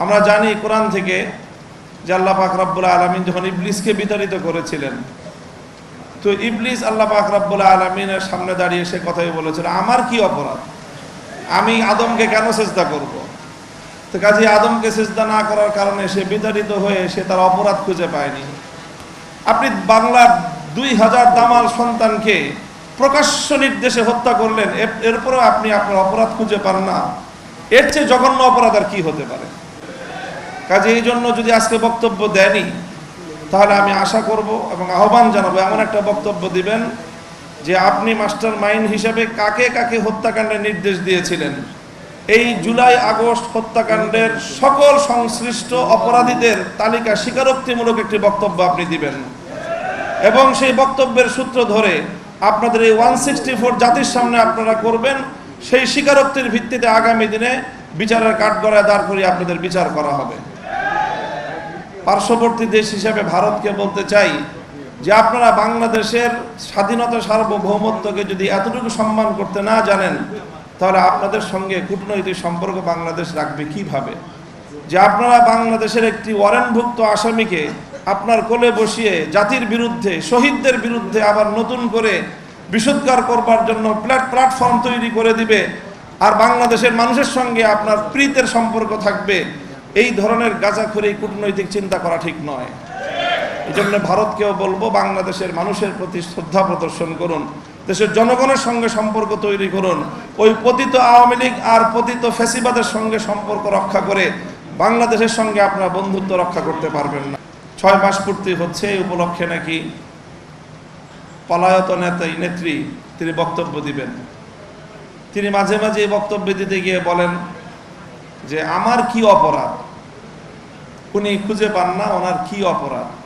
আমরা জানি কোরআন থেকে যে আল্লাহ পাক রব্বুল আলমিন যখন ইবলিসকে বিতাড়িত করেছিলেন, তো ইবলিস আল্লাহ পাক রব্বুল আলমিনের সামনে দাঁড়িয়ে সে কথাই বলেছিল, আমার কি অপরাধ? আমি আদমকে কেন চেষ্টা করব। তো কাজে আদমকে চেষ্টা না করার কারণে সে বিতাড়িত হয়ে সে তার অপরাধ খুঁজে পায়নি। আপনি বাংলার দুই হাজার দামাল সন্তানকে প্রকাশ্য নির্দেশে হত্যা করলেন, এর- এরপরেও আপনি আপনার অপরাধ খুঁজে পান না। এর চেয়ে জঘন্য অপরাধ আর কি হতে পারে? কাজে এই জন্য যদি আজকে বক্তব্য দেয়নি তাহলে আমি আশা করব এবং আহ্বান জানাব, এমন একটা বক্তব্য দিবেন যে আপনি মাস্টার মাইন্ড হিসেবে কাকে কাকে হত্যাকাণ্ডের নির্দেশ দিয়েছিলেন। এই জুলাই, আগস্ট হত্যাকাণ্ডের সকল সংশ্লিষ্ট অপরাধীদের তালিকা স্বীকারোক্তিমূলক একটি বক্তব্য আপনি দিবেন। এবং সেই বক্তব্যের সূত্র ধরে আপনাদের এই ওয়ান সিক্সটি ফোর জাতির সামনে আপনারা করবেন, সেই স্বীকারোক্তির ভিত্তিতে আগামী দিনে বিচারের কাঠগড়ায় দাঁড় করিয়ে আপনাদের বিচার করা হবে। পার্শ্ববর্তী দেশ হিসেবে ভারতকে বলতে চাই যে আপনারা বাংলাদেশের স্বাধীনতা সার্বভৌমত্বকে যদি এতটুকু সম্মান করতে না জানেন, তাহলে আপনাদের সঙ্গে কূটনৈতিক সম্পর্ক বাংলাদেশ রাখবে কীভাবে? যে আপনারা বাংলাদেশের একটি ওয়ারেন্টভুক্ত আসামিকে আপনার কোলে বসিয়ে জাতির বিরুদ্ধে, শহীদদের বিরুদ্ধে আবার নতুন করে বিশুদ্ধার করবার জন্য প্ল্যাট, প্ল্যাটফর্ম তৈরি করে দিবে, আর বাংলাদেশের মানুষের সঙ্গে আপনার প্রীতের সম্পর্ক থাকবে এই ধরনের গাঁজাখুরি কূটনৈতিক চিন্তা করা ঠিক নয়। এই জন্য ভারতকেও বলব, বাংলাদেশের মানুষের প্রতি শ্রদ্ধা প্রদর্শন করুন, দেশের জনগণের সঙ্গে সম্পর্ক তৈরি করুন, ওই পতিত আওয়ামী লীগ আর পতিত ফেসিবাদের সঙ্গে সম্পর্ক রক্ষা করে বাংলাদেশের সঙ্গে আপনার বন্ধুত্ব রক্ষা করতে পারবেন না। ছয় মাস পূর্তি হচ্ছে, এই উপলক্ষে নাকি পলায়ত নেতা, নেত্রী তিনি বক্তব্য দিবেন। তিনি মাঝে মাঝে বক্তব্য দিতে গিয়ে বলেন যে আমার কি অপরাধ? উনি খুঁজে পান না ওনার কি অপরাধ?